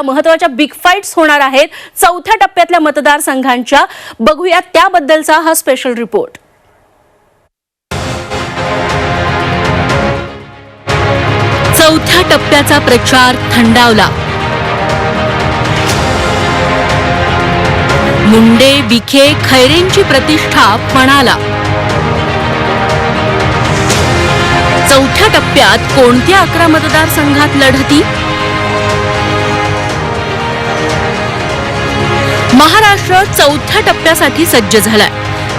ज्या महत्त्वाच्या big fights होणार आहेत. चौथ्या टप्प्यातल्या मतदारसंघांच्या. बघूया त्याबद्दलचा हा स्पेशल रिपोर्ट चौथ्या टप्प्याचा प्रचार थंडावला. मुंडे विखे खैरेंची प्रतिष्ठा पणाला चौथ्या टप्प्यात कोणत्या अकरा मतदारसंघात लढती? महाराष्ट्र चौथ्या टप्प्यासाठी सज्ज झालाय.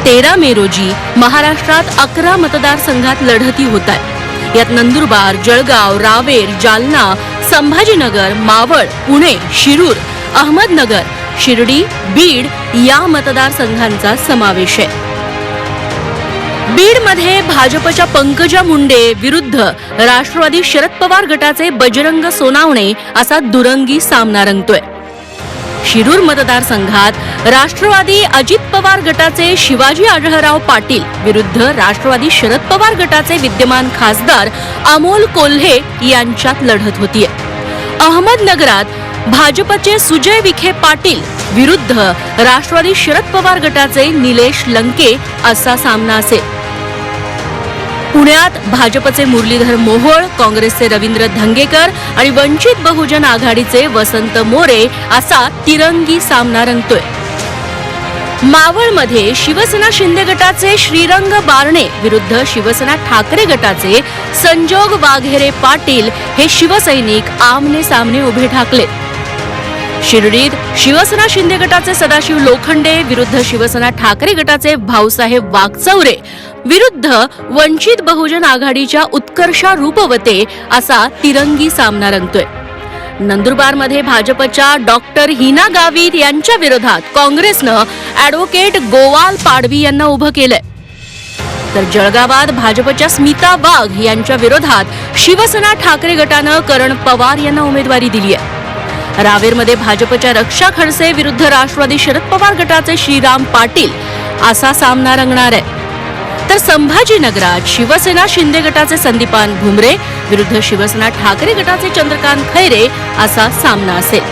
तेरा मे रोजी महाराष्ट्रात अकरा मतदारसंघात लढती होत आहेत यात नंदुरबार जळगाव रावेर जालना संभाजीनगर मावळ पुणे शिरूर अहमदनगर शिर्डी बीड या मतदारसंघांचा समावेश आहे. बीडमध्ये भाजपच्या पंकजा मुंडे विरुद्ध राष्ट्रवादी शरद पवार गटाचे बजरंग सोनावणे असा दुरंगी सामना रंगतोय. शिरूर मतदारसंघात राष्ट्रवादी अजित पवार गटाचे शिवाजी आढळराव पाटील विरुद्ध राष्ट्रवादी शरद पवार गटाचे विद्यमान खासदार अमोल कोल्हे यांच्यात लढत होतीये. अहमदनगरात भाजपचे सुजय विखे पाटील विरुद्ध राष्ट्रवादी शरद पवार गटाचे निलेश लंके असा सामना असेल. पुण्यात भाजपचे मुरलीधर मोहोळ काँग्रेसचे रवींद्र धंगेकर आणि वंचित बहुजन आघाडीचे वसंत मोरे असा तिरंगी सामना रंगतोय. मावळमध्ये शिवसेना शिंदे गटाचे श्रीरंग बारणे विरुद्ध शिवसेना ठाकरे गटाचे संजोग वाघेरे पाटील हे शिवसैनिक आमने सामने उभे ठाकले. शिर्डीत शिवसेना शिंदे गटाचे सदाशिव लोखंडे विरुद्ध शिवसेना ठाकरे गटाचे भाऊसाहेब वागचौरे विरुद्ध वंचित बहुजन आघाडीच्या उत्कर्षा रूपवते असा तिरंगी सामना रंगतोय. नंदुरबारमध्ये भाजपच्या डॉक्टर हिना गावित यांच्या विरोधात काँग्रेसनं ॲडव्होकेट गोवाल पाडवी यांना उभं केलंय. तर जळगावात भाजपच्या स्मिता वाघ यांच्या विरोधात शिवसेना ठाकरे गटानं करण पवार यांना उमेदवारी दिली आहे रावेरमध्ये भाजपच्या रक्षा खडसे विरुद्ध राष्ट्रवादी शरद पवार गटाचे श्रीराम पाटील असा सामना रंगणार आहे. तर संभाजीनगरात शिवसेना शिंदे गटाचे संदीपान भुमरे विरुद्ध शिवसेना ठाकरे गटाचे चंद्रकांत खैरे असा सामना असेल.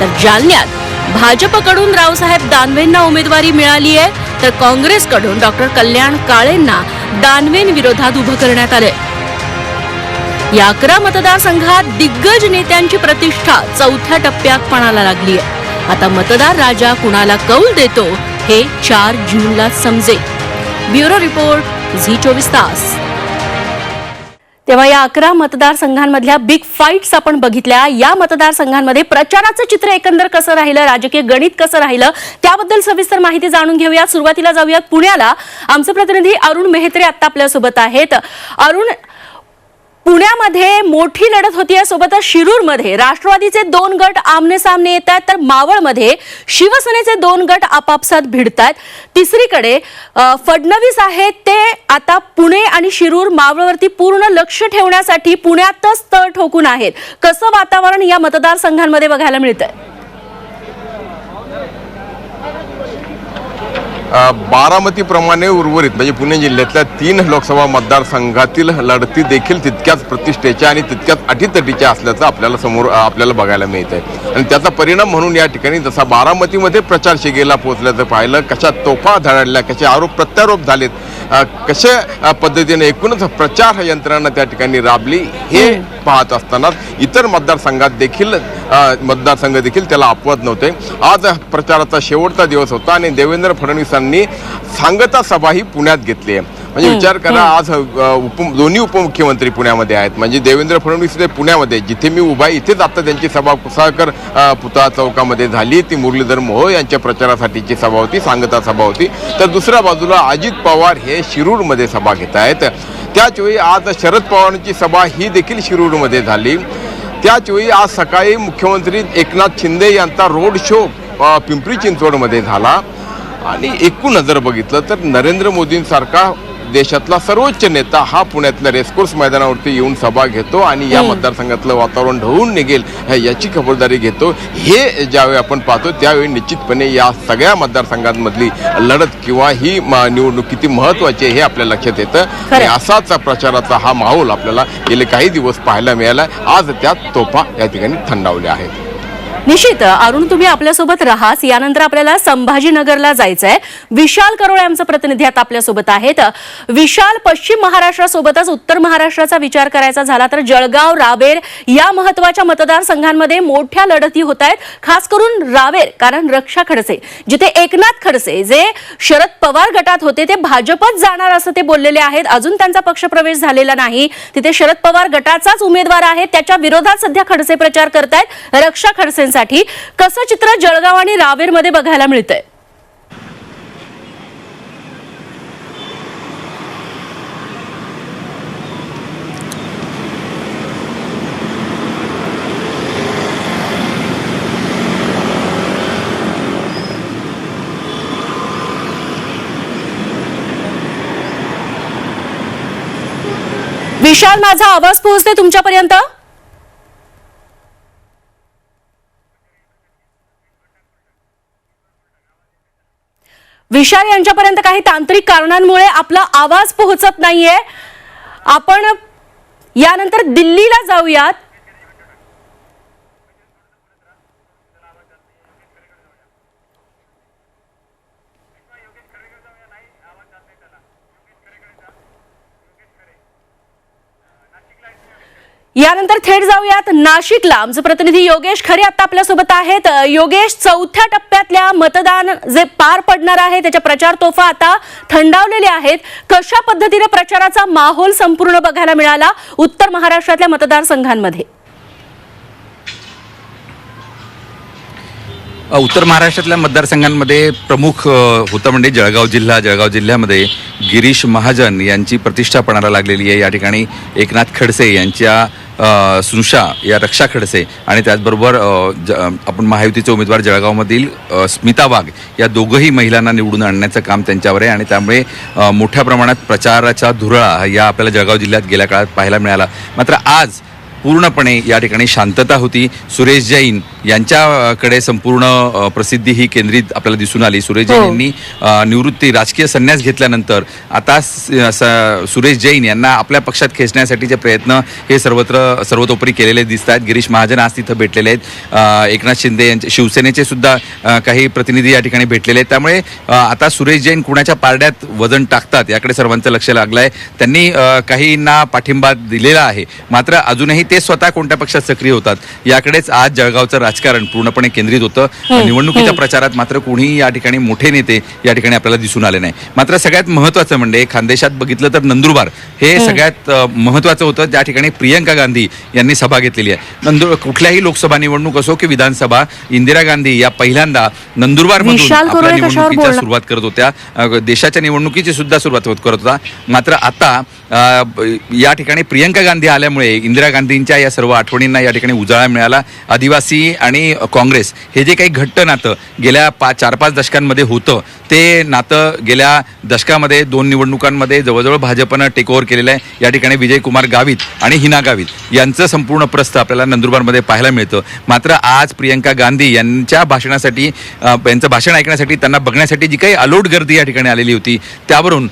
तर जालन्यात भाजपकडून रावसाहेब दानवेंना उमेदवारी मिळाली आहे. तर काँग्रेसकडून डॉक्टर कल्याण काळेंना दानवेंविरोधात उभं करण्यात आलंय. या अकरा मतदारसंघात दिग्गज नेत्यांची प्रतिष्ठा चौथ्या टप्प्यात पणाला लागली आहे आता मतदार राजा कुणाला कौल देतो हे चार जूनला समजेल. ब्युरो रिपोर्ट झी चोवीस तास. तेव्हा या अकरा मतदारसंघांमधल्या बिग फाईट्स आपण बघितल्या. या मतदारसंघांमध्ये प्रचाराचं चित्र एकंदर कसं राहिलं राजकीय गणित कसं राहिलं त्याबद्दल सविस्तर माहिती जाणून घेऊया सुरुवातीला जाऊयात पुण्याला. आमचे प्रतिनिधी अरुण मेहत्रे आता आपल्यासोबत आहेत. अरुण पुण्यामध्ये मोठी लढत होती सोबतच शिरूरमध्ये. राष्ट्रवादीचे दोन गट आमने सामने येत आहेत तर मावळमध्ये शिवसेनेचे दोन गट आपापसात भिडत आहेत तिसरीकडे फडणवीस आहेत ते आता पुणे आणि शिरूर मावळवरती पूर्ण लक्ष ठेवण्यासाठी पुण्यातच तळ ठोकून आहेत. कसं वातावरण या मतदारसंघांमध्ये बघायला मिळतंय? बारामतीप्रमाणे उर्वरित म्हणजे पुणे जिल्ह्यातल्या तीन लोकसभा मतदारसंघातील लढती देखील तितक्याच प्रतिष्ठेच्या आणि तितक्याच अटीतटीच्या असल्याचं आपल्याला समोर आपल्याला बघायला मिळत आहे आणि त्याचा परिणाम म्हणून या ठिकाणी जसा बारामतीमध्ये प्रचार शिगेला पोहोचल्याचं पाहिलं कशा तोफा धडाडल्या कसे आरोप प्रत्यारोप झालेत कशा पद्धतीने एकूणच प्रचार यंत्रणा त्या ठिकाणी राबली हे पाहत असताना इतर मतदारसंघात देखील मतदारसंघ देखील त्याला अपवाद नव्हते. आज प्रचाराचा शेवटचा दिवस होता आणि देवेंद्र फडणवीसांनी सांगता सभा ही पुण्यात घेतली आहे. म्हणजे विचार करा आज उप दोन्ही उपमुख्यमंत्री पुण्यामध्ये आहेत. म्हणजे देवेंद्र फडणवीस हे पुण्यामध्ये जिथे मी उभा आहे इथेच आता त्यांची सभा कुसाळकर पुतळा चौकामध्ये झाली. ती मुरलीधर मोहोळ यांच्या प्रचारासाठीची सभा होती सांगता सभा होती. तर दुसऱ्या बाजूला अजित पवार हे शिरूरमध्ये सभा घेत आहेत. त्याच वेळी आज शरद पवारांची सभा ही देखील शिरूरमध्ये झाली. त्याच वेळी आज सकाळी मुख्यमंत्री एकनाथ शिंदे यांचा रोड शो पिंपरी चिंचवडमध्ये झाला. आणि एकूण नजर बघितलं तर नरेंद्र मोदींसारखा देशातला सर्वोच्च नेता हा पुण्यातल्या रेसकोर्स मैदानावरती येऊन सभा घेतो आणि या मतदारसंघातलं वातावरण ढवळून निघेल याची खबरदारी घेतो. हे ज्यावेळी आपण पाहतो त्यावेळी निश्चितपणे या सगळ्या मतदारसंघांमधली लढत किंवा ही निवडणूक किती महत्वाची आहे हे आपल्या लक्षात येतं. आणि असाच प्रचाराचा हा माहोल आपल्याला गेले काही दिवस पाहायला मिळाला आज त्यात तोफा या ठिकाणी थंडावल्या आहेत. निश्चित अरुण तुम्ही आपल्यासोबत राहास यानंतर आपल्याला संभाजीनगरला जायचं आहे विशाल करोळे आमचं प्रतिनिधी आता आपल्यासोबत आहेत. विशाल पश्चिम महाराष्ट्रासोबतच उत्तर महाराष्ट्राचा विचार करायचा झाला तर जळगाव रावेर या महत्त्वाच्या मतदारसंघांमध्ये मोठ्या लढती होत आहेत खास करून रावेर कारण रक्षा खडसे जिथे एकनाथ खडसे जे शरद पवार गटात होते ते भाजपत जाणार असं ते बोललेले आहेत. अजून त्यांचा पक्षप्रवेश झालेला नाही. तिथे शरद पवार गटाचाच उमेदवार आहे त्याच्या विरोधात सध्या खडसे प्रचार करतायत. रक्षा खडसे खडसेंसाठी कसं चित्र जळगाव आणि रावेरमध्ये बघायला मिळतंय? विशाल माझा आवाज पोहोचते तुमच्यापर्यंत? विशाल यांच्यापर्यंत काही तांत्रिक कारणांमुळे आपला आवाज पोहोचत नाहीये. आपण यानंतर दिल्लीला जाऊयात. यानंतर थेट जाऊयात नाशिकला. आमचे प्रतिनिधी योगेश खरे आता आपल्यासोबत आहेत. योगेश चौथ्या टप्प्यातल्या मतदान जे पार पडणार आहे त्याच्या प्रचार तोफा आता थंडावलेल्या आहेत. कशा पद्धतीने प्रचाराचा माहोल संपूर्ण बघायला मिळाला उत्तर महाराष्ट्रातल्या मतदारसंघांमध्ये उत्तर महाराष्ट्रातल्या मतदारसंघांमध्ये प्रमुख होतं म्हणजे जळगाव जिल्हा जळगाव जिल्ह्यामध्ये गिरीश महाजन यांची प्रतिष्ठा पणाला लागलेली आहे. या ठिकाणी एकनाथ खडसे यांच्या सुनुषा या रक्षा खडसे आणि त्याचबरोबर ज- आपण महायुतीचे उमेदवार जळगावमधील स्मिता वाघ या दोघंही महिलांना निवडून आणण्याचं काम त्यांच्यावर आहे आणि त्यामुळे मोठ्या प्रमाणात प्रचाराचा धुरळा या आपल्याला जळगाव जिल्ह्यात गेल्या काळात पाहायला मिळाला. मात्र आज पूर्णपणे या ठिकाणी शांतता होती. सुरेश जैन यांच्याकडे संपूर्ण प्रसिद्धी ही केंद्रित आपल्याला दिसून आली. सुरेश जैन हो. यांनी अ, निवृत्ती राजकीय संन्यास घेतल्यानंतर आता सुरेश जैन यांना आपल्या पक्षात खेचण्यासाठीचे प्रयत्न हे सर्वत्र सर्वतोपरी केलेले दिसत आहेत. गिरीश महाजन आज तिथं भेटलेले आहेत. एकनाथ शिंदे यांचे शिवसेनेचे सुद्धा काही प्रतिनिधी या ठिकाणी भेटलेले आहेत. त्यामुळे आता सुरेश जैन कुणाच्या पारड्यात वजन टाकतात याकडे सर्वांचं लक्ष लागलं आहे त्यांनी काहींना पाठिंबा दिलेला आहे. मात्र अजूनही ते स्वतः कोणत्या पक्षात सक्रिय होतात याकडेच आज जळगावचं राजकारण पूर्णपणे केंद्रित होतं. निवडणुकीच्या प्रचारात मात्र कोणीही या ठिकाणी मोठे नेते या ठिकाणी आपल्याला दिसून आले नाही. मात्र सगळ्यात महत्वाचं म्हणजे खानदेशात बघितलं तर नंदुरबार हे सगळ्यात अ, महत्वाचं होतं. त्या ठिकाणी प्रियंका गांधी यांनी सभा घेतलेली आहे. नंदुर कुठल्याही लोकसभा निवडणूक असो की विधानसभा इंदिरा गांधी या पहिल्यांदा नंदुरबार आपल्या निवडणुकीच्या? सुरुवात करत होत्या. देशाच्या निवडणुकीची सुद्धा सुरुवात होत करत होता. मात्र आता या ठिकाणी प्रियंका गांधी आल्यामुळे इंदिरा गांधींच्या या सर्व आठवणींना या ठिकाणी उजाळा मिळाला. आदिवासी आणि काँग्रेस हे जे काही घट्ट नातं गेल्या पा चार पाच दशकांमध्ये होतं ते नातं गेल्या दशकामध्ये दोन निवडणुकांमध्ये जवळजवळ भाजपनं टेकओव्हर केलेलं आहे. या ठिकाणी विजयकुमार गावित आणि हिना गावित यांचं संपूर्ण प्रस्थ आपल्याला नंदुरबारमध्ये पाहायला मिळतं. मात्र आज प्रियंका गांधी यांच्या भाषणासाठी यांचं भाषण ऐकण्यासाठी त्यांना बघण्यासाठी जी काही अलोट गर्दी या ठिकाणी आलेली होती त्यावरून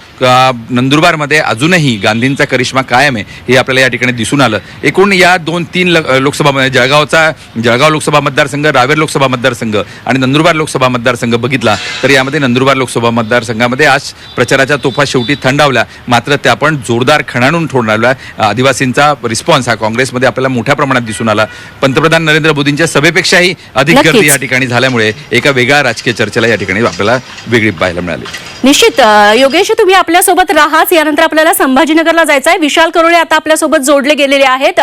नंदुरबारमध्ये अजूनही गांधींचा करिश्मा कायम आहे हे आपल्याला या ठिकाणी दिसून आलं. एकूण या दोन तीन ल- लोकसभा जळगावचा जळगाव लोकसभा मतदारसंघ रावेर लोकसभा मतदारसंघ आणि नंदुरबार लोकसभा मतदारसंघ बघितला तर यामध्ये नंदुरबार लोकसभा मतदारसंघामध्ये आज प्रचाराच्या तोफा शेवटी थंडावल्या मात्र त्या पण जोरदार खणाणून ठोडणावल्या आदिवासींचा रिस्पॉन्स हा काँग्रेसमध्ये आपल्याला मोठ्या प्रमाणात दिसून आला. पंतप्रधान नरेंद्र मोदींच्या सभेपेक्षाही अधिक. गर्दी या ठिकाणी झाल्यामुळे एका वेगळ्या राजकीय चर्चेला या ठिकाणी आपल्याला वेगळी पाहायला मिळाली. निश्चित. योगेश तुम्ही आपल्यासोबत राहाच. यानंतर आपल्याला संभाजीनगरला जायचं आहे विशाल करोळे आता आपल्यासोबत जोडले गेलेले आहेत.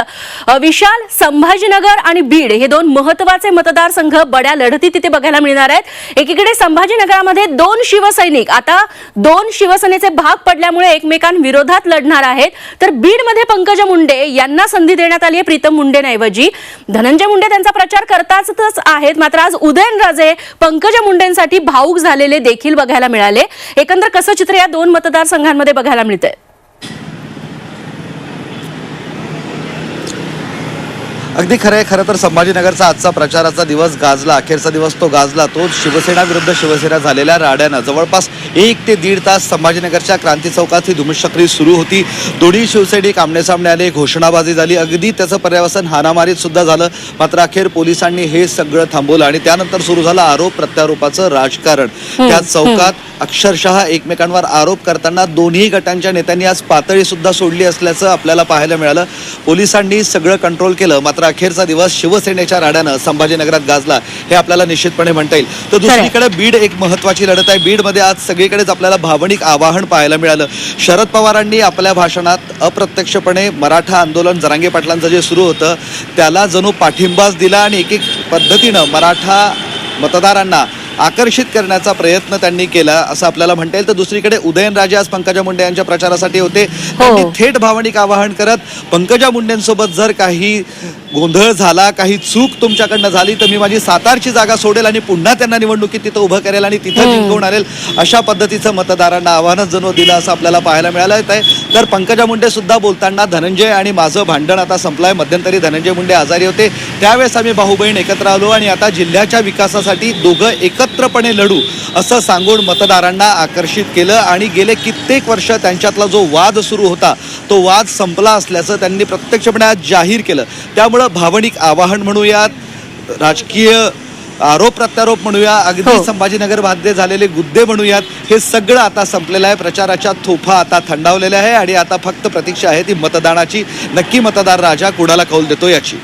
विशाल संभाजीनगर आणि बीड हे दोन विदर्भाचे मतदारसंघ बड्या लढती तिथे बघायला मिळणार आहेत. एकीकडे संभाजीनगरामध्ये दोन शिवसैनिक आता दोन शिवसेनेचे भाग पडल्यामुळे एकमेकांविरोधात लढणार आहेत. तर बीडमध्ये पंकजा मुंडे यांना संधी देण्यात आली आहे प्रीतम मुंडेंऐवजी. धनंजय मुंडे त्यांचा प्रचार करताच आहेत मात्र आज उदयनराजे पंकजा मुंडेंसाठी भाऊक झालेले देखील बघायला मिळाले. एकंदर कसं चित्र या दोन मतदारसंघांमध्ये बघायला मिळतंय? अगदी खरं आहे खरं तर संभाजीनगरचा आजचा प्रचाराचा दिवस गाजला अखेरचा दिवस तो गाजला तो शिवसेना विरुद्ध शिवसेना झालेल्या राड्यानं. जवळपास एक ते दीड तास संभाजीनगरच्या क्रांती चौकात ही धुमश्चक्री सुरू होती. दोन्ही शिवसैनिक आमनेसामने आले घोषणाबाजी झाली. अगदी त्याचं पर्यावसन हानामारीत सुद्धा झालं. मात्र अखेर पोलिसांनी हे सगळं थांबवलं आणि त्यानंतर सुरू झालं आरोप प्रत्यारोपाचं राजकारण. त्या चौकात अक्षरशः एकमेकांवर आरोप करताना दोन्ही गटांच्या नेत्यांनी आज पातळी सुद्धा सोडली असल्याचं आपल्याला पाहायला मिळालं. पोलिसांनी सगळं कंट्रोल केलं. मात्र अखेरचा दिवस शिवसेनेच्या राड्यानं संभाजीनगरात गाजला हे आपल्याला निश्चितपणे म्हणता येईल. तर दुसरीकडे बीड एक महत्वाची लढत आहे. बीडमध्ये आज सगळीकडेच आपल्याला भावनिक आवाहन पाहायला मिळालं. शरद पवारांनी आपल्या भाषणात अप्रत्यक्षपणे मराठा आंदोलन जरांगे पाटलांचं जे सुरू होतं त्याला जणू पाठिंबाच दिला आणि एक एक पद्धतीनं मराठा मतदारांना आकर्षित करण्याचा प्रयत्न त्यांनी केला असं आपल्याला म्हणता येईल. तर दुसरीकडे उदयनराजे आज पंकजा मुंडे यांच्या प्रचारासाठी होते. त्यांनी थेट भावनिक आवाहन करत पंकजा मुंडेंसोबत जर काही गोंधळ झाला काही चूक तुमच्याकडनं झाली तर मी माझी सातारची जागा सोडेल आणि पुन्हा त्यांना निवडणुकीत तिथं उभं करेल आणि तिथं जिंकून आणेल अशा पद्धतीचं मतदारांना आव्हानच जणू दिलं असं आपल्याला पाहायला मिळालं आहे तर पंकजा मुंडे सुद्धा बोलताना धनंजय आणि माझं भांडण आता संपलंय. मध्यंतरी धनंजय मुंडे आजारी होते. त्यावेळेस आम्ही भाऊ बहीण एकत्र आलो आणि आता जिल्ह्याच्या विकासासाठी दोघं एकत्रपणे लढू असं सांगून मतदारांना आकर्षित केलं. आणि गेले कित्येक वर्ष त्यांच्यातला जो वाद सुरू होता तो वाद संपला असल्याचं त्यांनी प्रत्यक्षपणे आज जाहीर केलं. त्यामुळं भावनिक आवाहन म्हणूयात राजकीय आरोप प्रत्यारोप म्हणूया अगदी संभाजीनगरमध्ये झालेले गुद्दे म्हणूयात हे सगळं आता संपलेलं आहे. प्रचाराच्या थोफा आता थंडावलेल्या आहे आणि आता फक्त प्रतीक्षा आहे ती मतदानाची. नक्की मतदार राजा कुणाला कौल देतो याची.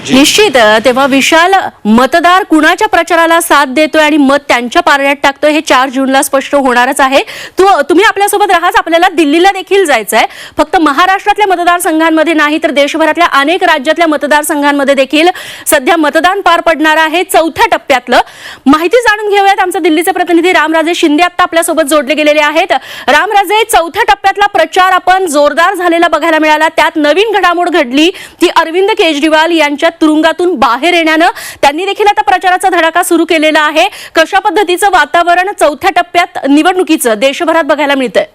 निश्चित तेव्हा विशाल मतदार कुणाच्या प्रचाराला साथ देतोय आणि मत त्यांच्या पारड्यात टाकतोय हे चार जूनला स्पष्ट होणारच आहे. तू तुम्ही आपल्यासोबत राहाच आपल्याला दिल्लीला देखील जायचं आहे फक्त महाराष्ट्रातल्या मतदारसंघांमध्ये नाही तर देशभरातल्या अनेक राज्यातल्या मतदारसंघांमध्ये देखील सध्या मतदान पार पडणार आहे चौथ्या टप्प्यातलं. माहिती जाणून घेऊयात आमचे दिल्लीचे प्रतिनिधी रामराजे शिंदे आता आपल्यासोबत जोडले गेलेले आहेत. रामराजे चौथ्या टप्प्यातला प्रचार आपण जोरदार झालेला बघायला मिळाला. त्यात नवीन घडामोड घडली ती अरविंद केजरीवाल यांच्या तुरुंगातून बाहेर येण्यानं त्यांनी देखील आता प्रचाराचा धडाका सुरू केलेला आहे. कशा पद्धतीचं वातावरण चौथ्या टप्प्यात निवडणुकीचं देशभरात बघायला मिळतंय?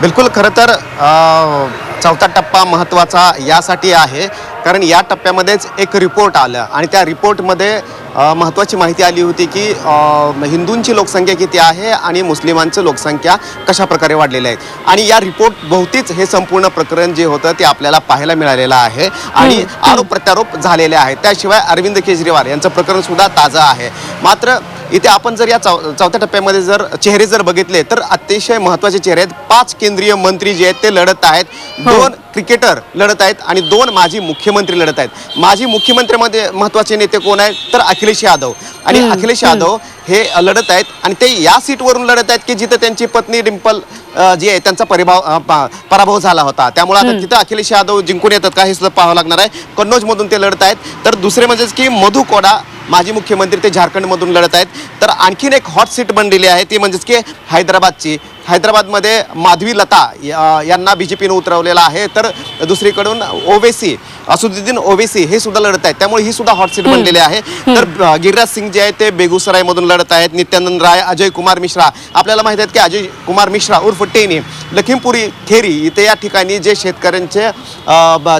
बिलकुल खरं तर चौथा टप्पा महत्त्वाचा यासाठी आहे. कारण या टप्प्यामध्येच एक रिपोर्ट आलं आणि त्या रिपोर्टमध्ये महत्त्वाची माहिती आली होती की हिंदूंची लोकसंख्या किती आहे आणि मुस्लिमांचं लोकसंख्या कशा प्रकारे वाढलेली आहेत आणि या रिपोर्ट भोवतीच हे संपूर्ण प्रकरण जे होतं ते आपल्याला पाहायला मिळालेलं आहे आणि आरोप प्रत्यारोप झालेले आहेत. त्याशिवाय अरविंद केजरीवाल यांचं प्रकरण सुद्धा ताजं आहे. मात्र इथे आपण जर या चौ चौथ्या टप्प्यामध्ये जर चेहरे जर बघितले तर अतिशय महत्त्वाचे चेहरे आहेत. पाच केंद्रीय मंत्री जे आहेत ते लढत आहेत. दोन क्रिकेटर लढत आहेत आणि दोन माजी मुख्यमंत्री लढत आहेत. माजी मुख्यमंत्र्यामध्ये महत्त्वाचे नेते कोण आहेत? तर अखिलेश यादव. आणि अखिलेश यादव हे लढत आहेत आणि ते या सीटवरून लढत आहेत की जिथं त्यांची पत्नी डिंपल जी आहे त्यांचा परिभाव पराभव झाला होता. त्यामुळे आता तिथं अखिलेश यादव जिंकून येतात का हे सुद्धा पाहावं लागणार आहे. कन्नौजमधून ते लढत आहेत. तर दुसरे म्हणजेच की मधु कोडा माजी मुख्यमंत्री ते झारखंडमधून लढत आहेत. तर आणखीन एक हॉट सीट बनलेली आहे ती म्हणजेच की हैदराबादची. हैदराबादमध्ये माधवी लता यांना बी जे पीनं उतरवलेलं आहे. तर दुसरीकडून ओवेसी असुद्दीन ओवेसी हे सुद्धा लढत आहेत. त्यामुळे ही सुद्धा हॉट सीट बनलेली आहे. तर गिरिराज सिंग जे आहेत ते बेगुसरायमधून लढत आहेत. नित्यानंद राय अजय कुमार मिश्रा. आपल्याला माहीत आहेत की अजय कुमार मिश्रा उर्फ टेनी. लखीमपुरी खेरी इथे या ठिकाणी जे शेतकऱ्यांचे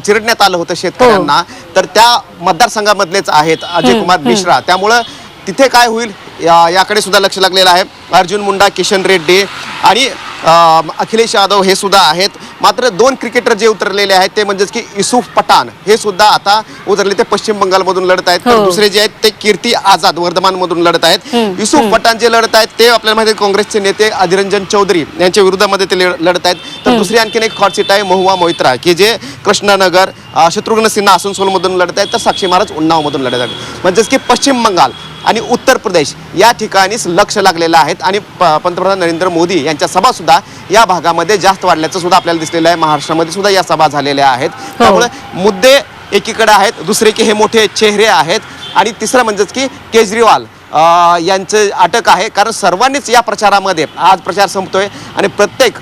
चिरडण्यात आलं होतं शेतकऱ्यांना. तर त्या मतदारसंघामधलेच आहेत अजय कुमार मिश्रा. त्यामुळं तिथे काय होईल? या याकडे सुद्धा लक्ष लागलेलं आहे. अर्जुन मुंडा किशन रेड्डी आणि अखिलेश यादव हे सुद्धा आहेत. मात्र दोन क्रिकेटर जे उतरलेले आहेत ते म्हणजेच की युसुफ पठाण हे सुद्धा आता उतरले. ते पश्चिम बंगालमधून लढत आहेत. तर दुसरे जे आहेत ते कीर्ती आझाद वर्धमानमधून लढत आहेत. युसुफ पठाण जे लढत आहेत ते आपल्याला माहिती काँग्रेसचे नेते अधिरंजन चौधरी यांच्या विरोधामध्ये ते लढ- लढत आहेत. तर दुसरी आणखीन एक हॉट सीट आहे महुआ मोहित्रा की जे कृष्णनगर शत्रुघ्न सिन्हा आसनसोलमधून लढत आहेत. तर साक्षी महाराज उन्नावमधून लढत आहेत. म्हणजेच की पश्चिम बंगाल आणि उत्तर प्रदेश या ठिकाणीच लक्ष लागलेलं आहेत. आणि प- पंतप्रधान नरेंद्र मोदी यांच्या सभा सुद्धा या भागामध्ये जास्त वाढल्याचं सुद्धा आपल्याला दिसलेलं आहे. महाराष्ट्रामध्ये सुद्धा या सभा झालेल्या आहेत. त्यामुळे मुद्दे एकीकडे आहेत दुसरे की हे मोठे चेहरे आहेत. आणि तिसरं म्हणजेच की केजरीवाल यांचं अटक आहे. कारण सर्वांनीच या प्रचारामध्ये आज प्रचार संपतोय आणि प्रत्येक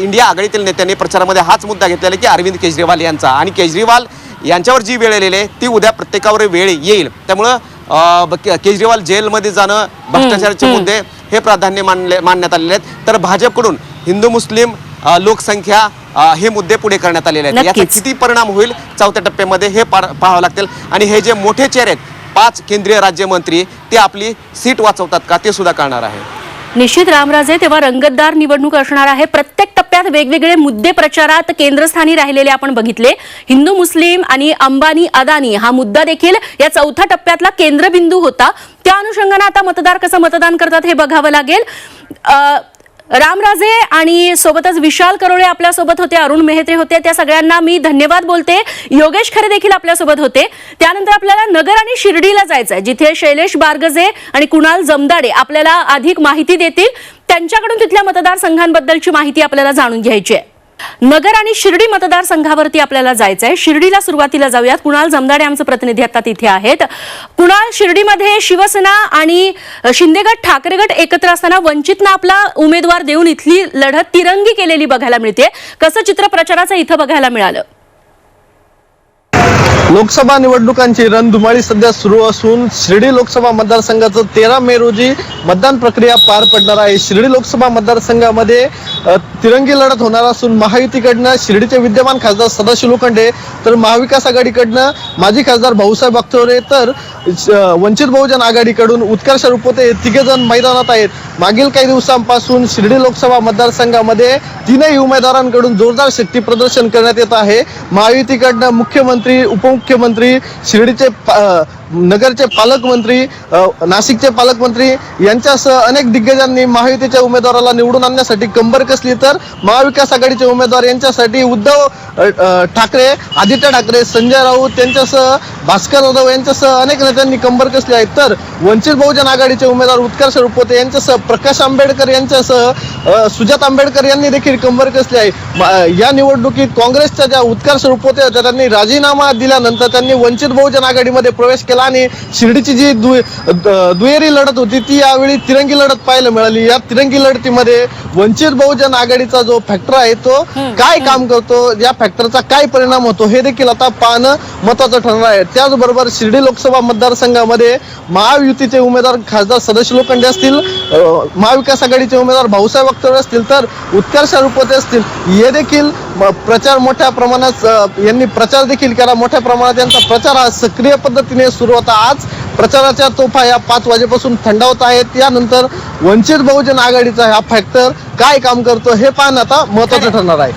इंडिया आघाडीतील नेत्यांनी प्रचारामध्ये हाच मुद्दा घेतलेला आहे की अरविंद केजरीवाल यांचा. आणि केजरीवाल यांच्यावर जी वेळ आलेली आहे ती उद्या प्रत्येकावर वेळ येईल. त्यामुळं केजरीवाल जेलमध्ये जाणं भ्रष्टाचाराचे मुद्दे हे प्राधान्य मानले मानण्यात आलेले आहेत. तर भाजपकडून हिंदू मुस्लिम लोकसंख्या हे मुद्दे पुढे करण्यात आलेले आहेत. याचा. किती परिणाम होईल चौथ्या टप्प्यामध्ये हे पाहावं लागतील. आणि हे जे मोठे चेहरे आहेत पाच केंद्रीय राज्यमंत्री ते आपली सीट वाचवतात का ते सुद्धा कळणार आहे. निश्चित रामराजे तेव्हा रंगतदार निवडणूक असणार आहे. प्रत्येक टप्प्यात वेगवेगळे मुद्दे प्रचारात केंद्रस्थानी राहिलेले आपण बघितले. हिंदू मुस्लिम आणि अंबानी अदानी हा मुद्दा देखील या चौथ्या टप्प्यातला केंद्रबिंदू होता. त्या अनुषंगानं आता मतदार कसं मतदान करतात हे बघावं लागेल. रामराजे आणि सोबतच विशाल करोळे आपल्यासोबत होते अरुण मेहत्रे होते. त्या सगळ्यांना मी धन्यवाद बोलते. योगेश खरे देखील आपल्यासोबत होते. त्यानंतर आपल्याला नगर आणि शिर्डीला जायचं आहे जिथे शैलेश बारगजे आणि कुणाल जमदाडे आपल्याला अधिक माहिती देतील. त्यांच्याकडून तिथल्या मतदारसंघांबद्दलची माहिती आपल्याला जाणून घ्यायची आहे. नगर आणि शिर्डी मतदारसंघावरती आपल्याला जायचं आहे शिर्डीला सुरुवातीला जाऊयात. कुणाल जमदाडे आमचे प्रतिनिधी आता तिथे आहेत. कुणाल शिर्डीमध्ये शिवसेना आणि शिंदेगड ठाकरे गट एकत्र असताना वंचितनं आपला उमेदवार देऊन इथली लढत तिरंगी केलेली बघायला मिळते. कसं चित्र प्रचाराचं इथं बघायला मिळालं? लोकसभा निवडणुकांची रणधुमाळी सध्या सुरू असून शिर्डी लोकसभा मतदारसंघाचं तेरा मे रोजी मतदान प्रक्रिया पार पडणार आहे. शिर्डी लोकसभा मतदारसंघामध्ये तिरंगी लढत होणार असून महायुतीकडनं शिर्डीचे विद्यमान खासदार सदाशिव लोखंडे तर महाविकास आघाडीकडनं माजी खासदार भाऊसाहेब अख्तोरे तर वंचित बहुजन आघाडीकडून उत्कर्ष रुपोते तिघेजण तिघे जण मैदानात आहेत. मागील काही दिवसांपासून शिर्डी लोकसभा मतदारसंघामध्ये तीनही उमेदवारांकडून जोरदार शक्ती प्रदर्शन करण्यात येत आहे. महायुतीकडनं मुख्यमंत्री मुख्यमंत्री शिर्डीचे पा- नगरचे पालकमंत्री नाशिकचे पालकमंत्री यांच्यासह अनेक दिग्गजांनी महायुतीच्या उमेदवाराला निवडून आणण्यासाठी कंबर कसली तर महाविकास आघाडीचे उमेदवार यांच्यासाठी उद्धव ठाकरे आदित्य ठाकरे संजय राऊत यांच्यासह भास्कर जाधव यांच्यासह अनेक नेत्यांनी कंबर कसली आहे तर वंचित बहुजन आघाडीचे उमेदवार उत्कर्ष रुपोते यांच्यासह प्रकाश आंबेडकर यांच्यासह सुजात आंबेडकर यांनी देखील कंबर कसली आहे. या निवडणुकीत काँग्रेसच्या ज्या उत्कर्ष रुपोते होत्या त्यांनी राजीनामा दिल्यानंतर त्यांनी वंचित बहुजन आघाडीमध्ये प्रवेश केला. आणि शिर्डीची जी दुहेरी लढत होती ती यावेळी तिरंगी लढत पाहायला मिळाली. या तिरंगी लढतीमध्ये वंचित बहुजन आघाडीचा जो फॅक्टर आहे तो काय काम करतो? या फॅक्टरचा काय परिणाम होतो? हे देखील आता पाहणं महत्वाचं ठरणार आहे. त्याचबरोबर शिर्डी लोकसभा मतदारसंघामध्ये महायुतीचे उमेदवार खासदार सदाशिव लोखंडे असतील महाविकास आघाडीचे उमेदवार भाऊसाहेब अख्तर असतील तर उत्कर्ष रुपते असतील. हे देखील प्रचार मोठ्या प्रमाणात यांनी प्रचार देखील केला. मोठ्या प्रमाणात यांचा प्रचार हा सक्रिय पद्धतीने सुरू होता. आज प्रचाराच्या तोफा या पाच वाजेपासून थंडावत आहेत. यानंतर वंचित बहुजन आघाडीचा हा फॅक्टर काय काम करतो हे पाहणं आता महत्वाचं ठरणार आहे.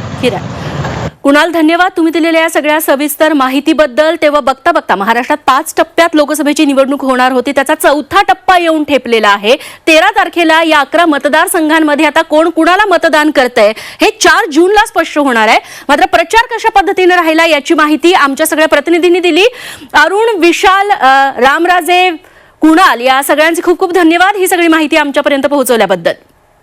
कुणाल धन्यवाद. तुम्ही दिलेल्या या सगळ्या सविस्तर माहितीबद्दल तेव्हा बघता बघता महाराष्ट्रात पाच टप्प्यात लोकसभेची निवडणूक होणार होती. त्याचा चौथा टप्पा येऊन ठेपलेला आहे. तेरा तारखेला या अकरा मतदारसंघांमध्ये आता कोण कुणाला मतदान करतंय हे चार जूनला स्पष्ट होणार आहे. मात्र प्रचार कशा पद्धतीने राहिला याची माहिती आमच्या सगळ्या प्रतिनिधींनी दिली. अरुण विशाल रामराजे कुणाल या सगळ्यांचे खूप खूप धन्यवाद. ही सगळी माहिती आमच्यापर्यंत पोहोचवल्याबद्दल.